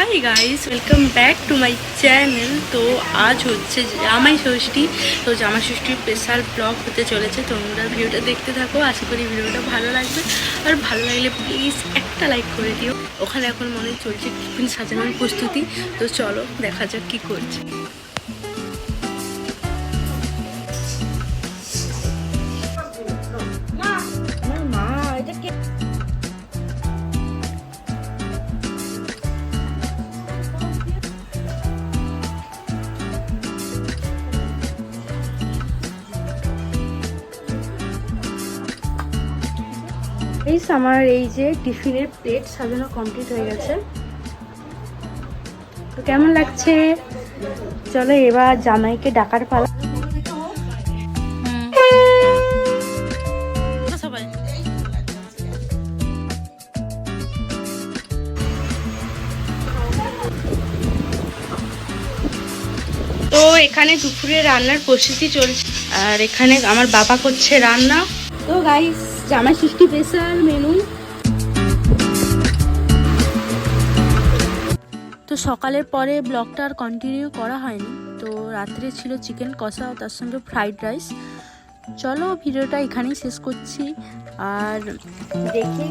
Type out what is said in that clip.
Hi guys welcome back to my channel তো আজ হচ্ছে জামাই ষষ্ঠী। তো জামাই ষষ্ঠীর স্পেশাল ব্লগ হতে চলেছে। তোমরা ভিডিওটা দেখতে থাকো। আশা করি ভিডিওটা ভালো লাগবে। আর ভালো লাগলে প্লিজ একটা লাইক করে দিও। ওখানে এখন মনে চলছে টিফিন সাজানোর প্রস্তুতি। তো চলো দেখা যাক কী করছে। এই আমার এই যে টিফিনের প্লেট সাজানো কমপ্লিট হয়ে গেছে। তো কেমন লাগছে? চলো এবার জামাইকে ডাকার পালা। তো এখানে দুপুরে রান্নার প্রস্তুতি চলছে। আর এখানে আমার বাবা করছে রান্না। তো গাইস জামাই ষষ্ঠী স্পেশাল মেনু তো সকালের পরে ব্লগটা আর কন্টিনিউ করা হয়নি। তো রাত্রে ছিল চিকেন কষা, তার সঙ্গে ফ্রাইড রাইস চলো ভিডিওটা এখানেই শেষ করছি। আর দেখে